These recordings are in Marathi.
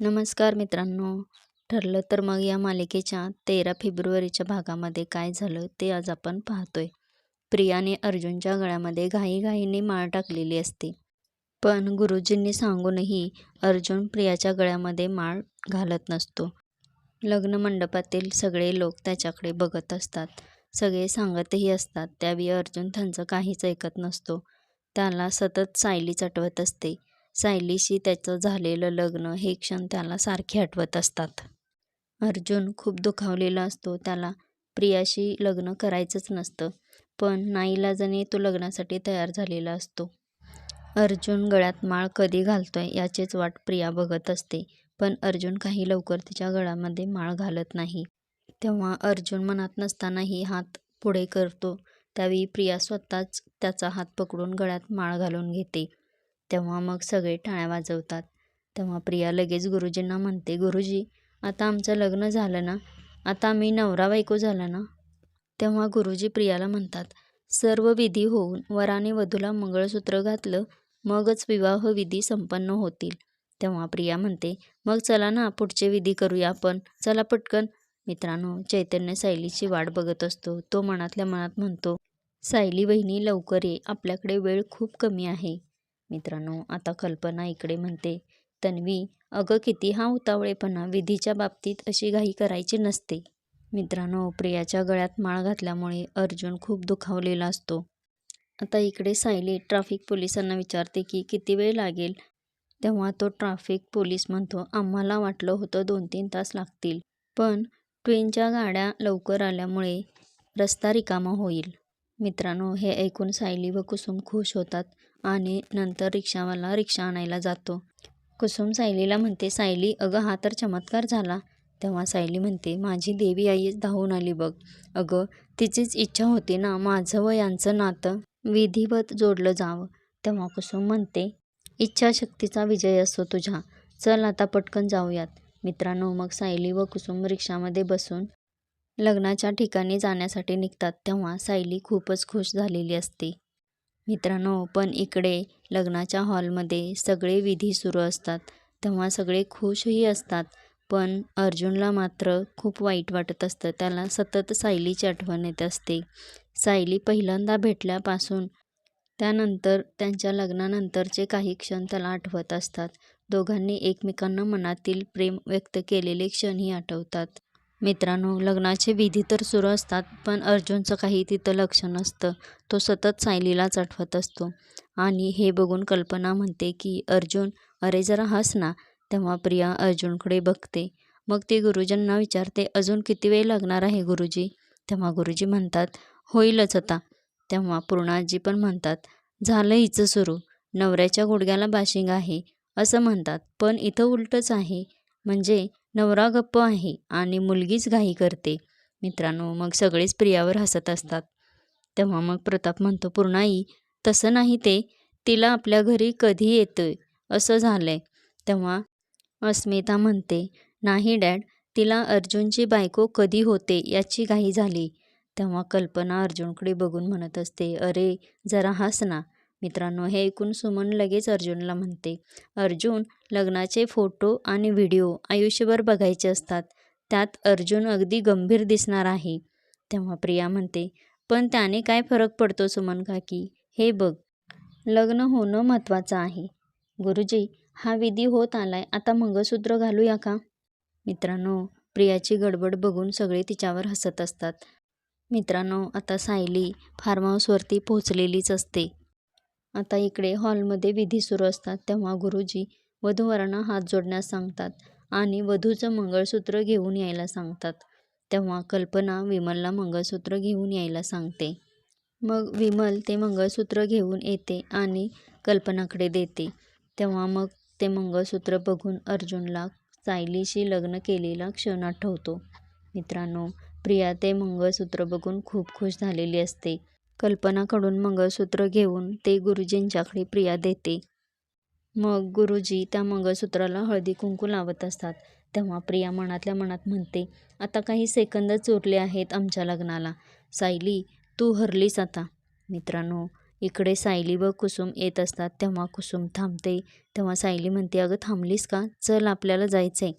नमस्कार मित्रांनो. ठरलं तर मग या मालिकेच्या तेरा फेब्रुवारीच्या भागामध्ये काय झालं ते आज आपण पाहतोय. प्रियाने अर्जुनच्या गळ्यामध्ये घाईघाईने माळ टाकलेली असते. पण गुरुजींनी सांगूनही अर्जुन प्रियाच्या गळ्यामध्ये माळ घालत नसतो. लग्न मंडपातील सगळे लोक त्याच्याकडे बघत असतात. सगळे सांगतही असतात. त्यावेळी अर्जुन त्यांचं काहीच ऐकत नसतो. त्याला सतत सायली चटवत असते. सायलीशी त्याचं झालेलं लग्न हे क्षण त्याला सारखे आठवत असतात. अर्जुन खूप दुखावलेला असतो. त्याला प्रियाशी लग्न करायचंच नसतं पण नाईलाजाने तो लग्नासाठी तयार झालेला असतो. अर्जुन गळ्यात माळ कधी घालतोय याचीच वाट प्रिया बघत असते पण अर्जुन काही लवकर तिच्या गळ्यामध्ये माळ घालत नाही. तेव्हा अर्जुन मनात नसतानाही हात पुढे करतो. त्यावेळी प्रिया स्वतःच त्याचा हात पकडून गळ्यात माळ घालून घेते. तेव्हा मग सगळे टाळ्या वाजवतात. तेव्हा प्रिया लगेच गुरुजींना म्हणते गुरुजी आता आमचं लग्न झालं ना? आता आम्ही नवरा बायको झाला ना? तेव्हा गुरुजी प्रियाला म्हणतात सर्व विधी होऊन वराने वधूला मंगळसूत्र घातलं मगच विवाह विधी संपन्न होतील. तेव्हा प्रिया म्हणते मग चला ना पुढचे विधी करूया आपण. चला पटकन. मित्रांनो चैतन्य सायलीची वाट बघत असतो. तो मनातल्या मनात म्हणतो सायली बहिणी लवकर ये. आपल्याकडे वेळ खूप कमी आहे. मित्रांनो आता कल्पना इकडे म्हणते तन्वी अगं किती हा उतावळेपणा विधीच्या बाबतीत अशी घाई करायची नसते. मित्रांनो प्रियाच्या गळ्यात माळ घातल्यामुळे अर्जुन खूप दुखावलेला असतो. आता इकडे सायली ट्रॅफिक पोलिसांना विचारते की किती वेळ लागेल? तेव्हा तो ट्रॅफिक पोलीस म्हणतो आम्हाला वाटलं होतं दोन तीन तास लागतील पण ट्रेनच्या गाड्या लवकर आल्यामुळे रस्ता रिकामा होईल. मित्रांनो हे ऐकून सायली व कुसुम खुश होतात आणि नंतर रिक्षावाला रिक्षा आणायला जातो. कुसुम सायलीला म्हणते सायली अगं हा तर चमत्कार झाला. तेव्हा सायली म्हणते माझी देवी आईच धावून आली बघ. अगं तिचीच इच्छा होती ना माझं व यांचं नातं विधिवत जोडलं जावं. तेव्हा कुसुम म्हणते इच्छाशक्तीचा विजय असतो तुझ्या. चल आता पटकन जाऊयात. मित्रांनो मग सायली व कुसुम रिक्षामध्ये बसून लग्नाच्या ठिकाणी जाण्यासाठी निघतात तेव्हा सायली खूपच खुश झालेली असते. मित्रांनो पण इकडे लग्नाच्या हॉलमध्ये सगळे विधी सुरू असतात. तेव्हा सगळे खुशही असतात पण अर्जुनला मात्र खूप वाईट वाटत असतं. त्याला सतत सायलीची आठवण येत असते. सायली पहिल्यांदा भेटल्यापासून त्यानंतर त्यांच्या लग्नानंतरचे काही क्षण त्याला आठवत असतात. दोघांनी एकमेकांना मनातील प्रेम व्यक्त केलेले क्षणही आठवतात. मित्रांनो लग्नाचे विधी तर सुरू असतात पण अर्जुनचं काही तिथं लक्ष नसतं. तो सतत सायलीलाच आठवत असतो. आणि हे बघून कल्पना म्हणते की अर्जुन अरे जरा हस ना तेव्हा प्रिया अर्जुनकडे बघते. मग ती गुरुजींना विचारते अजून किती वेळ लागणार आहे गुरुजी? तेव्हा गुरुजी म्हणतात होईलच आता. तेव्हा पूर्णाजी पण म्हणतात झालं हिचं सुरू. नवऱ्याच्या गुडघ्याला बाशिंग आहे असं म्हणतात. पण इथं उलटच आहे. म्हणजे नवरा गप्प आहे आणि मुलगीच घाई करते. मित्रांनो मग सगळेच प्रियावर हसत असतात. तेव्हा मग प्रताप म्हणतो पूर्णाई तसं नाही ते. तिला आपल्या घरी कधी येतोय? असं झालंय. तेव्हा अस्मिता म्हणते नाही डॅड तिला अर्जुनची बायको कधी होते याची घाई झाली. तेव्हा कल्पना अर्जुनकडे बघून म्हणत असते अरे जरा हस ना. मित्रांनो हे ऐकून सुमन लगेच अर्जुनला म्हणते अर्जुन लग्नाचे फोटो आणि व्हिडिओ आयुष्यभर बघायचे असतात. त्यात अर्जुन अगदी गंभीर दिसणार आहे. तेव्हा प्रिया म्हणते पण त्याने काय फरक पडतो सुमन काकी? हे बघ लग्न होणं महत्त्वाचं आहे. गुरुजी हा विधी होत आलाय आता मंगळसूत्र घालूया का? मित्रांनो प्रियाची गडबड बघून सगळे तिच्यावर हसत असतात. मित्रांनो आता सायली फार्म हाऊसवरती पोहोचलेलीच असते. आता इकडे हॉलमध्ये विधी सुरू असतात तेव्हा गुरुजी वधूवरांना हात जोडण्यास सांगतात आणि वधूचं मंगळसूत्र घेऊन यायला सांगतात. तेव्हा कल्पना विमलला मंगळसूत्र घेऊन यायला सांगते. मग विमल ते मंगळसूत्र घेऊन येते आणि कल्पनाकडे देते. तेव्हा मग ते मंगळसूत्र बघून अर्जुनला सायलीशी लग्न केलेला क्षण आठवतो मित्रांनो प्रिया ते मंगळसूत्र बघून खूप खुश झालेली असते. कल्पनाकडून मंगळसूत्र घेऊन ते गुरुजींच्याकडे प्रिया देते. मग गुरुजी त्या मंगळसूत्राला हळदी कुंकू लावत असतात. तेव्हा प्रिया मनातल्या मनात म्हणते आता काही सेकंदच उरले आहेत आमच्या लग्नाला. सायली तू हरलीस आता. मित्रांनो इकडे सायली व कुसुम येत असतात. तेव्हा कुसुम थांबते. तेव्हा सायली म्हणते अगं थांबलीस का? चल आपल्याला जायचंय.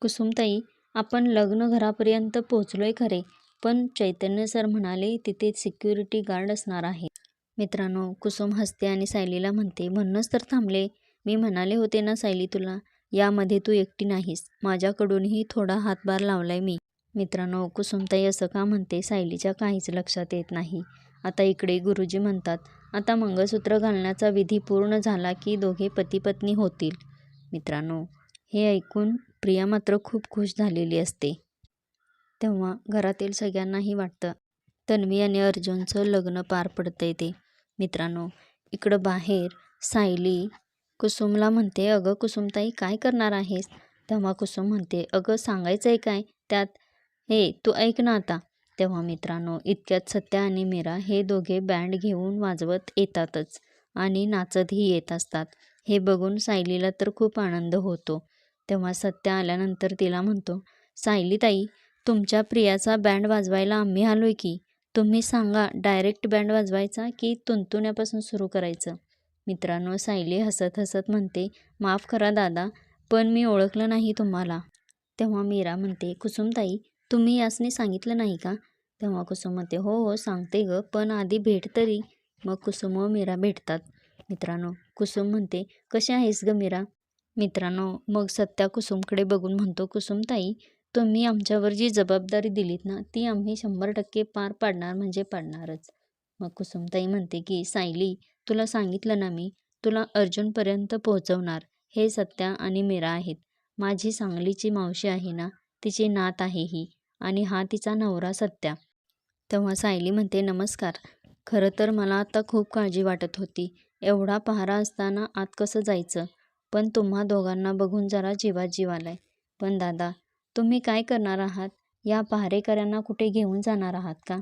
कुसुमताई आपण लग्न घरापर्यंत पोचलोय खरे. पण चैतन्य सर म्हणाले तिथे सिक्युरिटी गार्ड असणार आहे. मित्रांनो कुसुम हसते आणि सायलीला म्हणते म्हणूनच तर थांबले. मी म्हणाले होते ना सायली तुला यामध्ये तू एकटी नाहीस. माझ्याकडूनही थोडा हातभार लावलाय मी. मित्रांनो कुसुमताई असं का म्हणते? सायलीच्या काहीच लक्षात येत नाही. आता इकडे गुरुजी म्हणतात आता मंगळसूत्र घालण्याचा विधी पूर्ण झाला की दोघे पती पत्नी होतील. मित्रांनो हे ऐकून प्रिया मात्र खूप खुश झालेली असते. तेव्हा घरातील सगळ्यांनाही वाटतं तन्वी आणि अर्जुनचं लग्न पार पडतंय ते. मित्रांनो इकडं बाहेर सायली कुसुमला म्हणते अगं कुसुमताई काय करणार आहेस? तेव्हा कुसुम म्हणते अगं सांगायचं आहे काय? त्यात हे तू ऐक ना आता. तेव्हा मित्रांनो इतक्यात सत्या आणि मीरा हे दोघे बँड घेऊन वाजवत येतातच आणि नाचतही येत असतात. हे बघून सायलीला तर खूप आनंद होतो. तेव्हा सत्या आल्यानंतर तिला म्हणतो सायली ताई तुमच्या प्रियाचा बँड वाजवायला आम्ही आलो आहे की तुम्ही सांगा डायरेक्ट बँड वाजवायचा की तुंतुण्यापासून सुरू करायचं? मित्रांनो सायली हसत हसत म्हणते माफ करा दादा पण मी ओळखलं नाही तुम्हाला. तेव्हा मीरा म्हणते कुसुमताई तुम्ही यासने सांगितलं नाही का? तेव्हा कुसुम म्हणते हो हो सांगते ग पण आधी भेट तरी. मग कुसुम व मीरा भेटतात. मित्रांनो कुसुम म्हणते कशी आहेस ग मीरा? मित्रांनो मग सत्या कुसुमकडे बघून म्हणतो कुसुमताई तुम्ही आमच्यावर जी जबाबदारी दिलीत ना ती आम्ही शंभर टक्के पार पाडणार म्हणजे पाडणारच. मग कुसुमताई म्हणते की सायली तुला सांगितलं ना मी तुला अर्जुनपर्यंत पोहोचवणार. हे सत्या आणि मीरा आहेत. माझी सांगलीची मावशी आहे ना तिची नात आहे ही आणि हा तिचा नवरा सत्या. तेव्हा सायली म्हणते नमस्कार. खरं तर मला आता खूप काळजी वाटत होती. एवढा पहारा असताना आत कसं जायचं? पण तुम्हा दोघांना बघून जरा जीवात जीव आलाय. पण दादा तुम्ही काय करणार आहात? या पहारेकऱ्यांना कुठे घेऊन जाणार आहात का?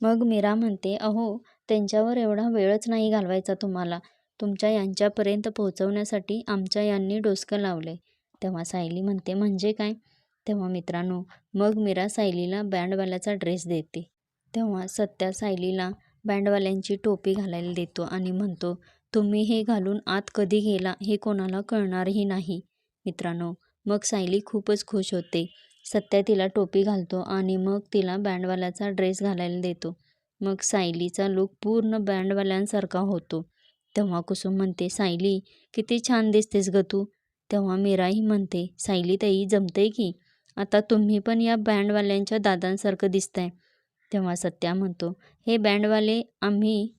मग मीरा म्हणते अहो त्यांच्यावर एवढा वेळच नाही घालवायचा तुम्हाला. तुमच्या यांच्यापर्यंत पोहोचवण्यासाठी आमच्या यांनी डोसकं लावले. तेव्हा सायली म्हणते म्हणजे काय? तेव्हा मित्रांनो मग मीरा सायलीला बँडवाल्याचा ड्रेस देते. तेव्हा सत्या सायलीला बँडवाल्यांची टोपी घालायला देतो आणि म्हणतो तुम्ही हे घालून आत कधी गेला हे कोणाला कळणारही नाही. मित्रांनो मग सायली खूपच खुश होते. सत्या तिला टोपी घालतो आणि मग तिला बँडवाल्याचा ड्रेस घालायला देतो. मग सायलीचा लुक पूर्ण बँडवाल्यांसारखा होतो. तेव्हा कुसुम म्हणते सायली किती छान दिसतेस ग तू. तेव्हा मीराही म्हणते सायली ताई जमते की? आता तुम्ही पण या बँडवाल्यांच्या दादांसारखं दिसताय. तेव्हा सत्या म्हणतो हे बँडवाले आम्ही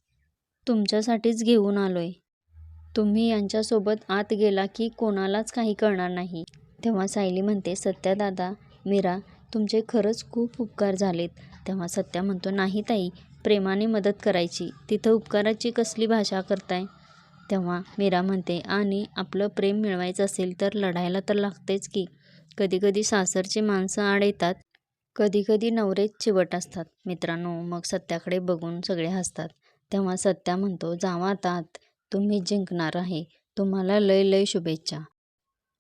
तुमच्यासाठीच घेऊन आलोय. तुम्ही यांच्यासोबत आत गेला की कोणालाच काही कळणार नाही. तेव्हा सायली म्हणते सत्या दादा मीरा तुमचे खरंच खूप उपकार झालेत. तेव्हा सत्या म्हणतो नाही ताई प्रेमाने मदत करायची. तिथं उपकाराची कसली भाषा करताय? तेव्हा मीरा म्हणते आणि आपलं प्रेम मिळवायचं असेल तर लढायला तर लागतेच की. कधीकधी सासरची माणसं आड येतात कधीकधी नवरेच चिवट असतात. मित्रांनो मग सत्याकडे बघून सगळे हसतात. तेव्हा सत्या म्हणतो जावा आता आत तुम्ही जिंकणार आहे. तुम्हाला लय लय शुभेच्छा.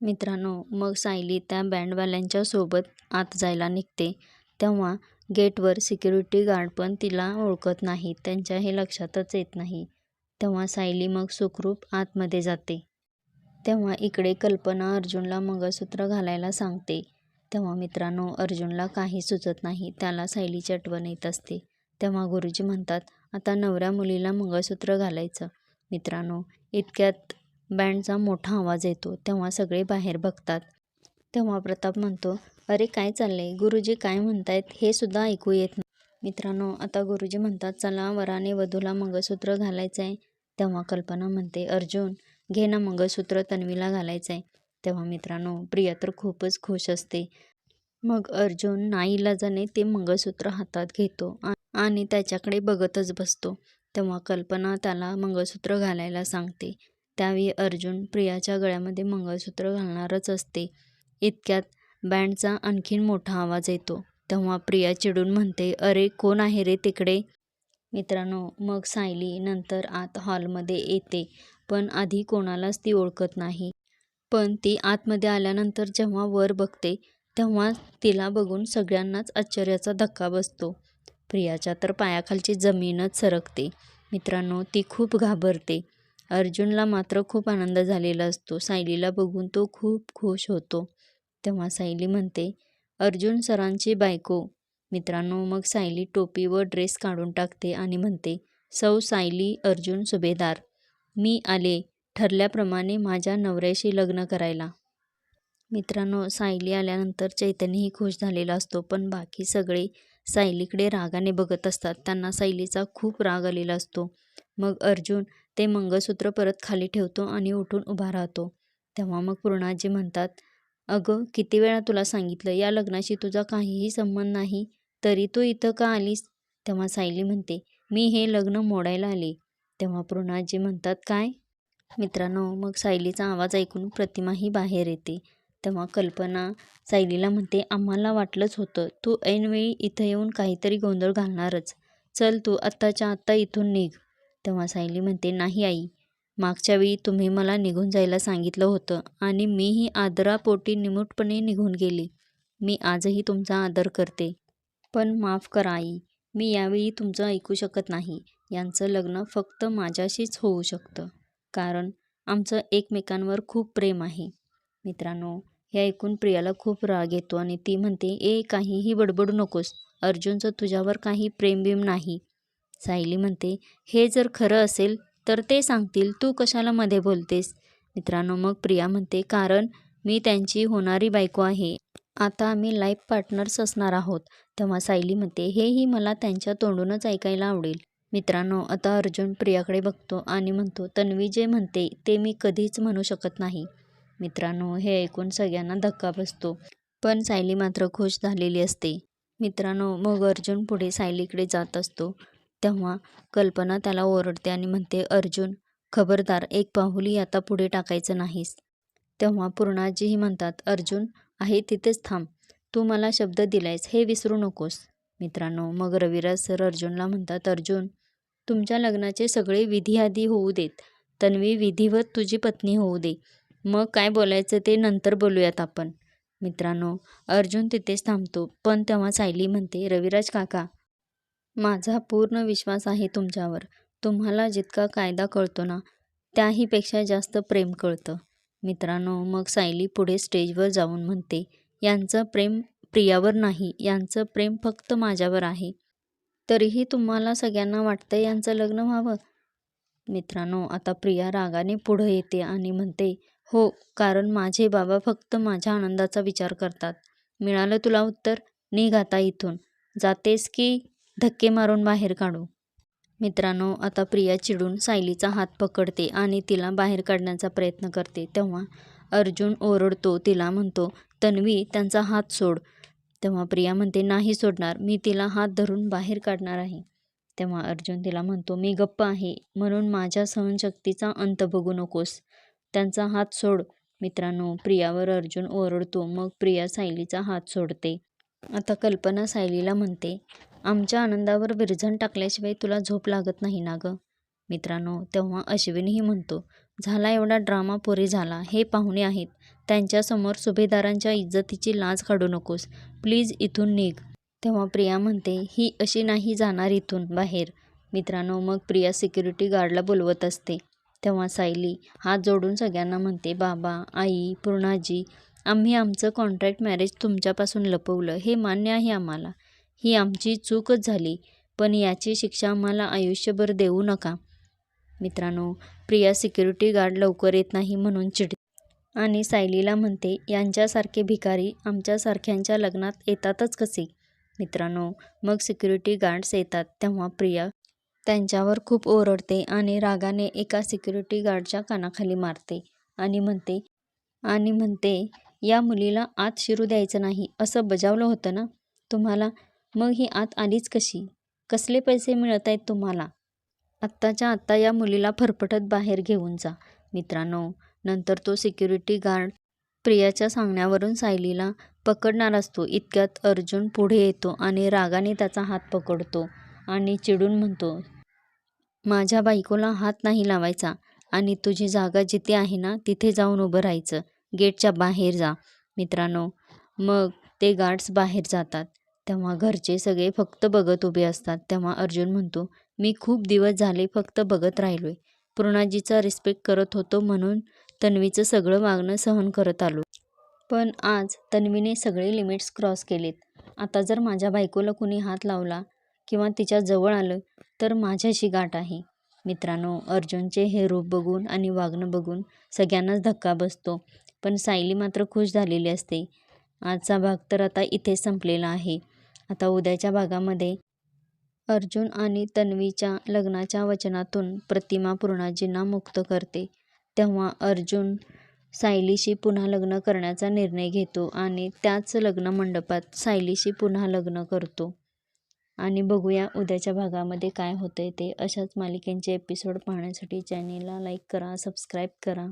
मित्रांनो मग सायली त्या बँडवाल्यांच्या सोबत आत जायला निघते. तेव्हा गेटवर सिक्युरिटी गार्ड पण तिला ओळखत नाही त्यांच्या हे लक्षातच येत नाही. तेव्हा सायली मग सुखरूप आतमध्ये जाते. तेव्हा इकडे कल्पना अर्जुनला मंगळसूत्र घालायला सांगते. तेव्हा मित्रांनो अर्जुनला काही सुचत नाही त्याला सायलीची आठवण येत असते. तेव्हा गुरुजी म्हणतात आता नवऱ्या मुलीला मंगळसूत्र घालायचं. मित्रांनो इतक्यात बँडचा मोठा आवाज येतो तेव्हा सगळे बाहेर बघतात. तेव्हा प्रताप म्हणतो अरे काय चाललंय? गुरुजी काय म्हणतायत हे सुद्धा ऐकू येत नाही. मित्रांनो आता गुरुजी म्हणतात चला वराने वधूला मंगळसूत्र घालायचं आहे तेव्हा कल्पना म्हणते अर्जुन घे ना मंगळसूत्र तन्वीला घालायचं आहे तेव्हा मित्रांनो प्रिया तर खूपच खुश असते. मग अर्जुन नाईलाजाने ते मंगळसूत्र हातात घेतो आणि त्याच्याकडे बघतच बसतो. तेव्हा कल्पना त्याला मंगळसूत्र घालायला सांगते. त्यावेळी अर्जुन प्रियाच्या गळ्यामध्ये मंगळसूत्र घालणारच असते. इतक्यात बँडचा आणखीन मोठा आवाज येतो. तेव्हा प्रिया चिडून म्हणते अरे कोण आहे रे तिकडे? मित्रांनो मग सायली नंतर आत हॉलमध्ये येते पण आधी कोणालाच ती ओळखत नाही. पण ती आतमध्ये आल्यानंतर जेव्हा वर बघते तेव्हा तिला बघून सगळ्यांनाच आश्चर्याचा धक्का बसतो. प्रियाच्या तर पायाखालची जमीनच सरकते. मित्रांनो ती खूप घाबरते. अर्जुनला मात्र खूप आनंद झालेला असतो. सायलीला बघून तो खूप खुश होतो. तेव्हा सायली म्हणते अर्जुन सरांची बायको. मित्रांनो मग सायली टोपी व ड्रेस काढून टाकते आणि म्हणते सौ सायली अर्जुन सुभेदार. मी आले ठरल्याप्रमाणे माझ्या नवऱ्याशी लग्न करायला. मित्रांनो सायली आल्यानंतर चैतन्यही खुश झालेला असतो पण बाकी सगळे सायलीकडे रागाने बघत असतात. त्यांना सायलीचा खूप राग आलेला असतो. मग अर्जुन ते मंगळसूत्र परत खाली ठेवतो आणि उठून उभा राहतो. तेव्हा मग पूर्णाजी म्हणतात अगं किती वेळा तुला सांगितलं या लग्नाशी तुझा काहीही संबंध नाही तरी तू इथं का आलीस? तेव्हा सायली म्हणते मी हे लग्न मोडायला आले. तेव्हा पूर्णाजी म्हणतात काय? मित्रांनो मग सायलीचा आवाज ऐकून प्रतिमाही बाहेर येते. तेव्हा कल्पना सायलीला म्हणते आम्हाला वाटलंच होतं तू ऐनवेळी इथं येऊन काहीतरी गोंधळ घालणारच. चल तू आत्ताच्या आत्ता इथून निघ. तेव्हा सायली म्हणते नाही आई मागच्या वेळी तुम्ही मला निघून जायला सांगितलं होतं आणि मीही आदरापोटी निमूटपणे निघून गेली. मी आजही तुमचा आदर करते. पण माफ करा आई मी यावेळी तुमचं ऐकू शकत नाही. यांचं लग्न फक्त माझ्याशीच होऊ शकतं. कारण आमचं एकमेकांवर खूप प्रेम आहे. मित्रांनो हे ऐकून प्रियाला खूप राग येतो आणि ती म्हणते ए काहीही बडबडू नकोस. अर्जुनचं तुझ्यावर काही प्रेमबिम नाही. सायली म्हणते हे जर खरं असेल तर ते सांगतील तू कशाला मध्ये बोलतेस? मित्रांनो मग प्रिया म्हणते कारण मी त्यांची होणारी बायको आहे. आता आम्ही लाईफ पार्टनर्स असणार आहोत. तेव्हा सायली म्हणते हेही मला त्यांच्या तोंडूनच ऐकायला आवडेल. मित्रांनो आता अर्जुन प्रियाकडे बघतो आणि म्हणतो तन्वी जे म्हणते ते मी कधीच म्हणू शकत नाही. मित्रांनो हे ऐकून सगळ्यांना धक्का बसतो पण सायली मात्र खुश झालेली असते. मित्रांनो मग अर्जुन पुढे सायलीकडे जात असतो. तेव्हा कल्पना त्याला ओरडते आणि म्हणते अर्जुन खबरदार एक पाहुली आता पुढे टाकायचं नाहीस. तेव्हा पूर्णाजीही म्हणतात अर्जुन आहे तिथेच थांब. तू मला शब्द दिलायस हे विसरू नकोस. मित्रांनो मग रविराज सर अर्जुनला म्हणतात अर्जुन तुमच्या लग्नाचे सगळे विधी आधी होऊ देत. तन्वी विधिवत तुझी पत्नी होऊ दे. मग काय बोलायचं ते नंतर बोलूयात आपण. मित्रांनो अर्जुन तिथेच थांबतो. पण तेव्हा सायली म्हणते रविराज काका माझा पूर्ण विश्वास आहे तुमच्यावर. तुम्हाला जितका कायदा कळतो ना त्याहीपेक्षा जास्त प्रेम कळतं. मित्रांनो मग सायली पुढे स्टेजवर जाऊन म्हणते यांचं प्रेम प्रियावर नाही यांचं प्रेम फक्त माझ्यावर आहे. तरीही तुम्हाला सगळ्यांना वाटतं यांचं लग्न व्हावं? मित्रांनो आता प्रिया रागाने पुढं येते आणि म्हणते हो कारण माझे बाबा फक्त माझ्या आनंदाचा विचार करतात. मिळालं तुला उत्तर? निघ आता इथून. जातेस की धक्के मारून बाहेर काढू. मित्रांनो आता प्रिया चिडून सायलीचा हात पकडते आणि तिला बाहेर काढण्याचा प्रयत्न करते. तेव्हा अर्जुन ओरडतो तिला म्हणतो तन्वी त्यांचा हात सोड. तेव्हा प्रिया म्हणते नाही सोडणार मी तिला हात धरून बाहेर काढणार आहे. तेव्हा अर्जुन तिला म्हणतो मी गप्प आहे म्हणून माझ्या सहनशक्तीचा अंत बघू नकोस. त्यांचा हात सोड. मित्रांनो प्रियावर अर्जुन ओरडतो मग प्रिया सायलीचा हात सोडते. आता कल्पना सायलीला म्हणते आमच्या आनंदावर विरझण टाकल्याशिवाय तुला झोप लागत नाही ना गं. मित्रांनो तेव्हा अश्विनही म्हणतो झाला एवढा ड्रामा पुरे झाला. हे पाहुणे आहेत. त्यांच्यासमोर सुभेदारांच्या इज्जतीची लाज काढू नकोस. प्लीज इथून निघ. तेव्हा प्रिया म्हणते ही अशी नाही जाणार इथून बाहेर. मित्रांनो मग प्रिया सिक्युरिटी गार्डला बोलवत असते. तेव्हा सायली हात जोडून सगळ्यांना म्हणते बाबा आई पूर्णाजी आम्ही आमचं कॉन्ट्रॅक्ट मॅरेज तुमच्यापासून लपवलं. हे मान्य आहे आम्हाला. ही आमची चूकच झाली पण याची शिक्षा आम्हाला आयुष्यभर देऊ नका. मित्रांनो प्रिया सिक्युरिटी गार्ड लवकर येत नाही म्हणून चिड आणि सायलीला म्हणते यांच्यासारखे भिकारी आमच्यासारख्यांच्या लग्नात येतातच कसे? मित्रांनो मग सिक्युरिटी गार्ड्स येतात तेव्हा प्रिया त्यांच्यावर खूप ओरडते आणि रागाने एका सिक्युरिटी गार्डच्या कानाखाली मारते आणि म्हणते आणि म्हणते या मुलीला आत शिरू द्यायचं नाही असं बजावलं होतं ना? तुम्हाला मग ही आत आलीच कशी? कसले पैसे मिळत आहेत तुम्हाला? आत्ताच्या आत्ता या मुलीला फरफटत बाहेर घेऊन जा. मित्रांनो नंतर तो सिक्युरिटी गार्ड प्रियाच्या सांगण्यावरून सायलीला पकडणार असतो इतक्यात अर्जुन पुढे येतो आणि रागाने त्याचा हात पकडतो आणि चिडून म्हणतो माझ्या बायकोला हात नाही लावायचा आणि तुझी जागा जिथे आहे ना तिथे जाऊन उभं राहायचं. गेटच्या बाहेर जा. मित्रांनो मग ते गार्ड्स बाहेर जातात. तेव्हा घरचे सगळे फक्त बघत उभे असतात तेव्हा अर्जुन म्हणतो मी खूप दिवस झाले फक्त बघत राहिलोय. पूर्णाजीचा रिस्पेक्ट करत होतो म्हणून तन्वीचं सगळं वागणं सहन करत आलो पण आज तन्वीने सगळे लिमिट्स क्रॉस केलेत. आता जर माझ्या बायकोला कुणी हात लावला किंवा तिच्या जवळ आलं तर माझ्याशी गाठ आहे. मित्रांनो, अर्जुनचे हे रूप बघून आणि वागणं बघून सगळ्यांनाच धक्का बसतो. पण सायली मात्र खुश झालेली असते. आजचा भाग तर आता इथे संपलेला आहे. आता उद्याच्या भागामध्ये अर्जुन आणि तन्वीच्या लग्नाच्या वचनातून प्रतिमा पूर्णाजींना मुक्त करते. तेव्हा अर्जुन सायलीशी पुन्हा लग्न करण्याचा निर्णय घेतो आणि त्याच लग्न मंडपात सायलीशी पुन्हा लग्न करतो. आणि बघूया उद्याच्या भागामध्ये काय होतंय ते. अशाच मालिकेंचे एपिसोड पाहण्यासाठी चॅनेलला लाईक करा, सबस्क्राईब करा.